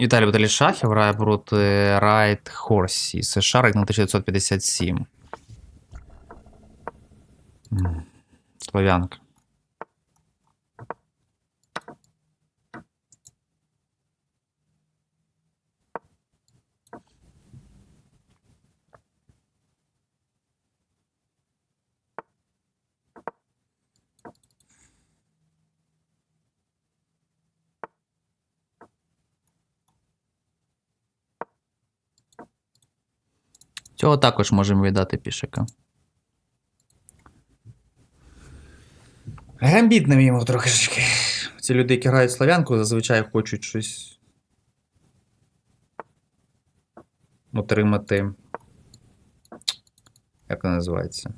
Віталій Віталій Шахів грає проти Райт Хорсі. Шарик на 1957. М, Слов'янка. Цього також можемо віддати пішака. Гамбітним йому трошечки. Ці люди, які грають славянку, зазвичай хочуть щось отримати. Як це називається?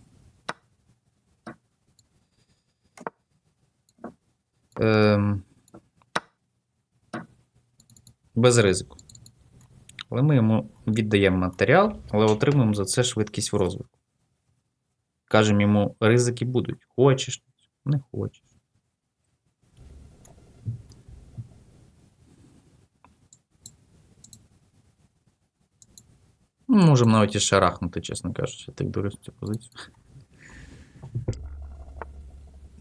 Ем... Без ризику. Але ми йому віддаємо матеріал, але отримуємо за це швидкість в розвитку. Кажемо йому, ризики будуть. Хочеш, не хочеш. Ну, Можемо навіть і шарахнути, чесно кажучи, так дивлюсь цю позицію.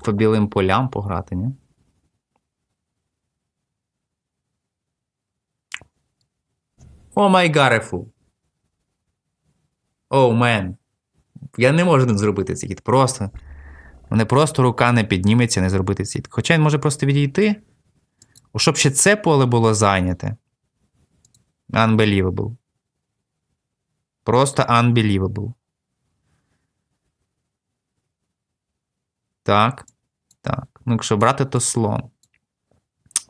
По білим полям пограти, ні? О май гарефу. Оу, мен. Я не можу зробити цей хід. Просто. Мене просто рука не підніметься не зробити цей хід. Хоча він може просто відійти. Щоб ще це поле було зайняте. Unbelievable. Просто unbelievable. Так. Так. Ну, якщо брати, то слон.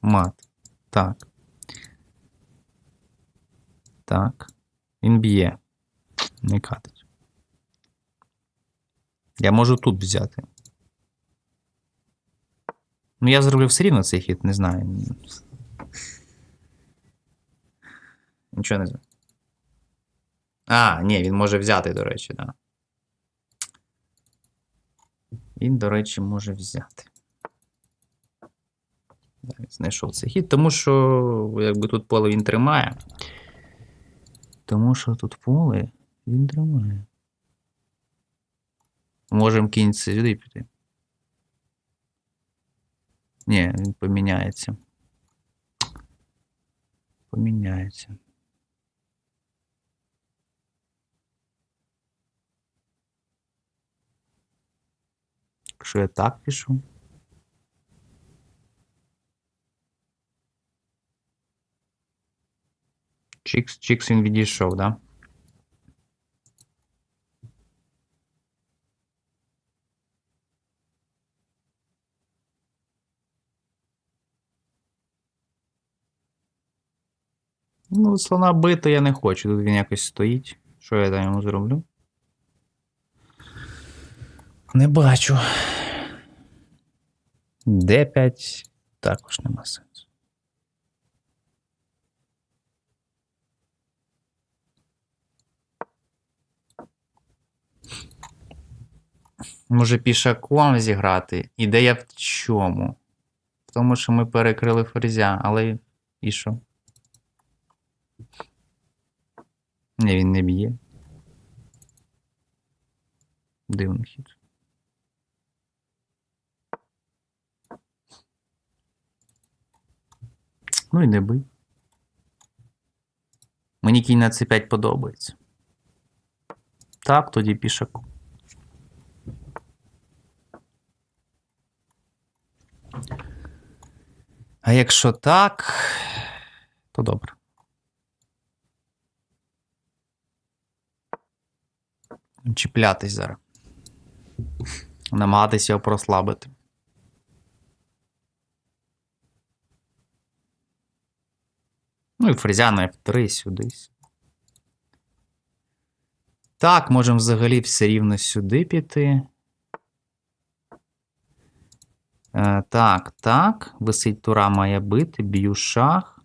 Мат. Так. Так. Він б'є. Не катить. Я можу тут взяти. Ну, я зроблю все рівно цей хід, не знаю. Нічого не знаю. А, ні, він може взяти, до речі, так. Да. Він, до речі, може взяти. Да, він Знайшов цей хід, тому що, якби тут поле він тримає. Тому що тут поле він тримає. Можемо кінь сюди піти. Ні, він поміняється. Поміняється. Якщо я так пишу. Чікс, чікс він відійшов, да? Ну, слона бити я не хочу. Тут він якось стоїть. Що я там йому зроблю? Не бачу. Д5 також нема сенсу. Може пішаком зіграти? Ідея в чому? В тому, що ми перекрили ферзя, але і що? Ні, він не б'є. Дивний хід. Ну і не бий. Мені кінь на c5 подобається. Так, тоді пішак. А якщо так, то добре. Чіплятись зараз. Намагатися його прослабити. Ну і фрезя на F3 сюди. Так, можемо взагалі все рівно сюди піти. Так, так. Висить тура має бити, б'ю шах.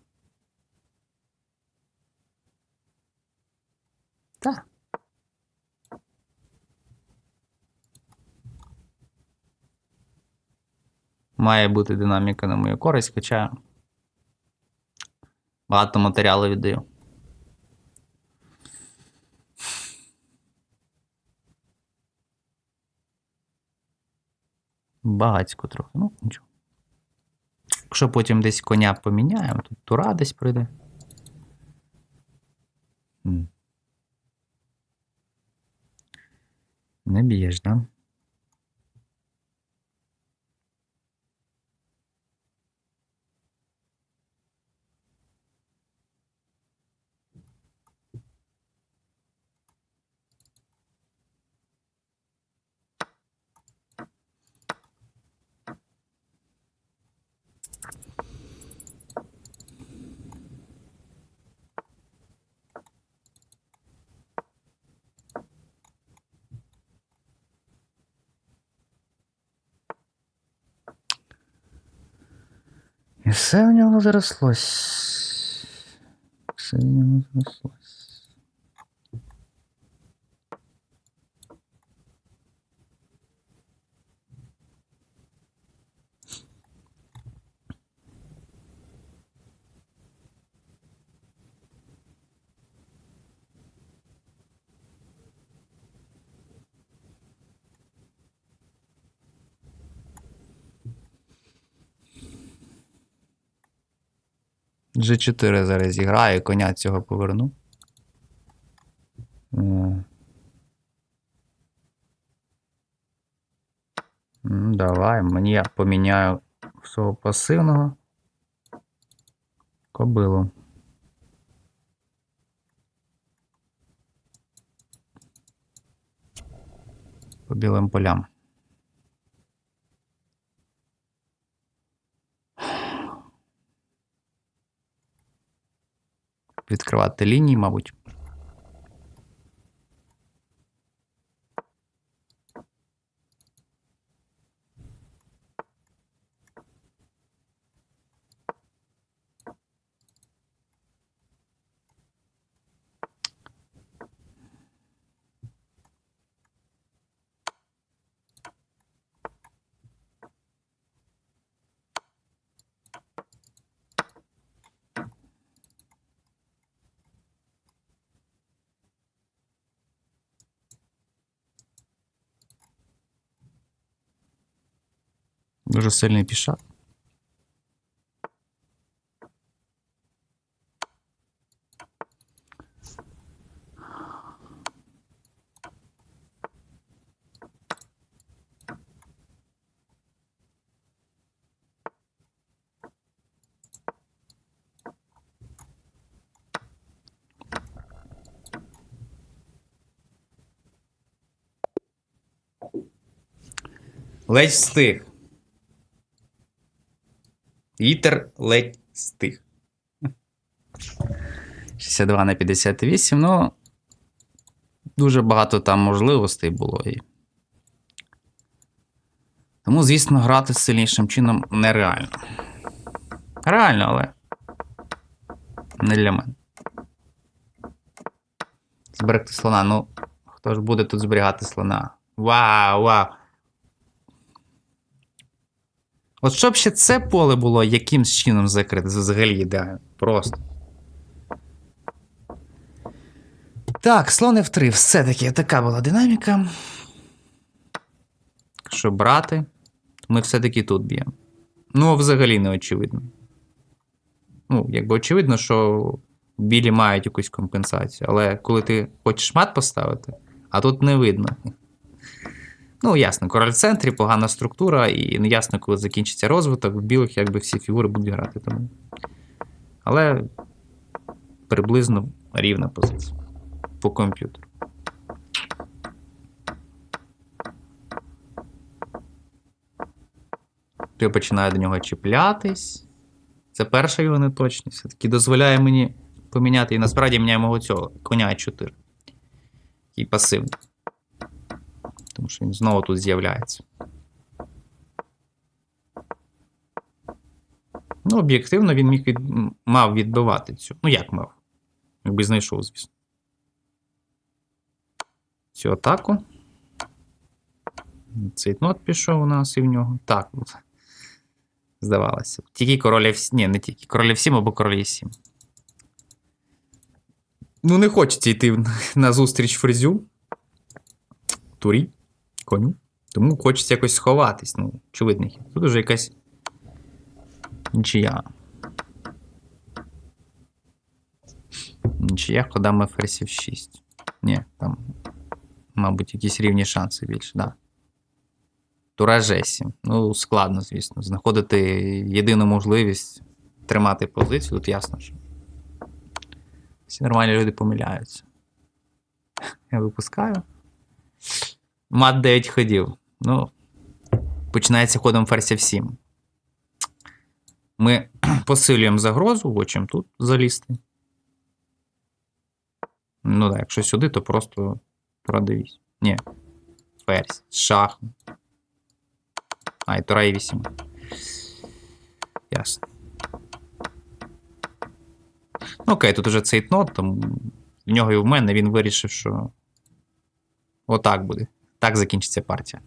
Так. Має бути динаміка на мою користь, хоча Багато матеріалу віддаю. Багацько трохи, ну нічого. Якщо потім десь коня поміняємо, тут тура десь прийде. Не б'єш, да? І все в нього зарослось. Все в нього зарослось. G4 зараз зіграю, коня цього поверну. Е. Давай, мені я поміняю свого пасивного кобилу. По білим полям. Відкривати лінії, мабуть. Дуже сильний пішак. Ледь встиг. Вітер ледь стих. 62 на 58. Ну, дуже багато там можливостей було. Тому, звісно, грати сильнішим чином нереально. Реально, але не для мене. Зберегти слона. Ну, хто ж буде тут зберігати слона? Вау, вау! От щоб ще це поле було якимсь чином закрите, це взагалі ідеально. Просто. Так, слон F3. Все-таки така була динаміка. Якщо брати, ми все-таки тут б'ємо. Ну, взагалі не очевидно. Ну, якби очевидно, що білі мають якусь компенсацію. Але коли ти хочеш мат поставити, а тут не видно. Ну, ясно, король в центрі, погана структура, і не ясно, коли закінчиться розвиток, в білих якби всі фігури будуть грати тому. Але приблизно рівна позиція по комп'ютеру. Я починаю до нього чіплятись. Це перша його неточність. Все-таки дозволяє мені поміняти. І насправді міняє мого цього коня 4. Який пасивний. Що він знову тут з'являється. Ну, об'єктивно, він міг від... мав відбивати цю. Ну, як мав? Якби знайшов, звісно. Цю атаку. Цей нот пішов у нас і в нього. Так. Здавалося. Тільки король F7. Ні, не тільки. Король F7 або король E7. Ну, не хочеться йти на зустріч фрезю. Турі, коню. Тому хочеться якось сховатись. Ну, очевидно. Тут уже якась нічия. Нічия ходами ферсів 6. Ні, там, мабуть, якісь рівні шанси більше, да. Тура G7. Ну, складно, звісно. Знаходити єдину можливість тримати позицію, тут ясно, що. Всі нормальні люди помиляються. Я випускаю. Мат 9 ходів. Ну, починається ходом ферзя в 7. Ми посилюємо загрозу, хочемо тут залізти. Ну так, якщо сюди, то просто продивісь. Ні. Ферзь. Шах. А, тура і 8. Ясно. Ну, окей, тут уже цей нот, тому в нього і в мене він вирішив, що отак буде. Так закінчиться партія.